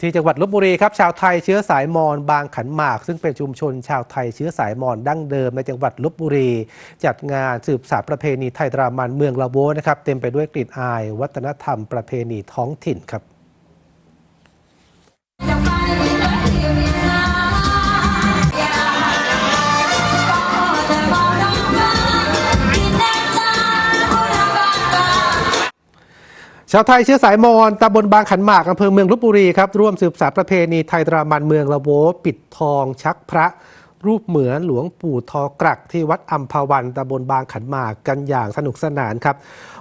ที่จังหวัดลบบุรีครับชาวไทยเชื้อสายมอญบางขันหมาก ซึ่งเป็นชุมชนชาวไทยเชื้อสายมอญดั้งเดิมในจังหวัดลบบุรี จัดงานสืบสานประเพณีไทยตรามันเมืองละโวนะครับเต็มไปด้วยกลิ่นอาย วัฒนธรรมประเพณีท้องถิ่นครับ ชาวไทยเชื้อสายมอญตำบลบางขันหมากอำเภอเมืองลบบุรีครับร่วมสืบสานประเพณีไทยตรามันเมืองละโวปิดทองชักพระ รูปเหมือนหลวงปู่ทอกรักที่วัดอัมพวันตำบลบางขันหมากกันอย่างสนุกสนานครับ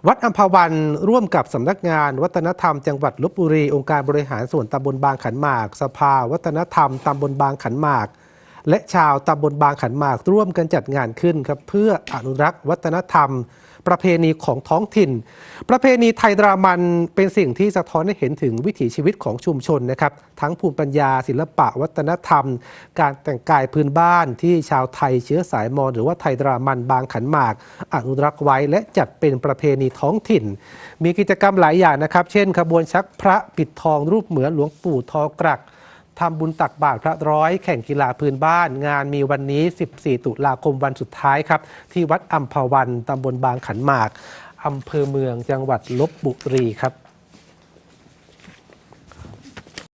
วัดอัมพวันร่วมกับสำนักงาน วัฒนธรรมจังหวัดลบบุรี องค์การบริหารส่วนตำบลบางขันหมาก สภา วัฒนธรรมตำบลบางขันหมาก และชาวตำบลบางขันหมากร่วมกันจัดงานขึ้นครับเพื่ออนุรักษ์วัฒนธรรม ประเพณีของท้องถิ่น ประเพณีไทยดรามันเป็นสิ่งที่สะท้อนให้เห็นถึงวิถีชีวิตของชุมชนนะครับ ทั้งภูมิปัญญาศิลปะวัฒนธรรม การแต่งกายพื้นบ้านที่ชาวไทยเชื้อสายมอญหรือว่าไทยดรามันบางขันหมาก อนุรักษ์ไว้และจัดเป็นประเพณีท้องถิ่น มีกิจกรรมหลายอย่างนะครับ เช่น ขบวนชักพระปิดทองรูปเหมือนหลวงปู่ทอกรัก ทำบุญตักบาตรพระร้อย แข่งกีฬาพื้นบ้าน งานมีวันนี้ 14 ตุลาคมวันสุดท้ายครับ ที่วัดอัมพวันตำบลบางขันหมากอำเภอเมืองจังหวัดลบบุรีครับ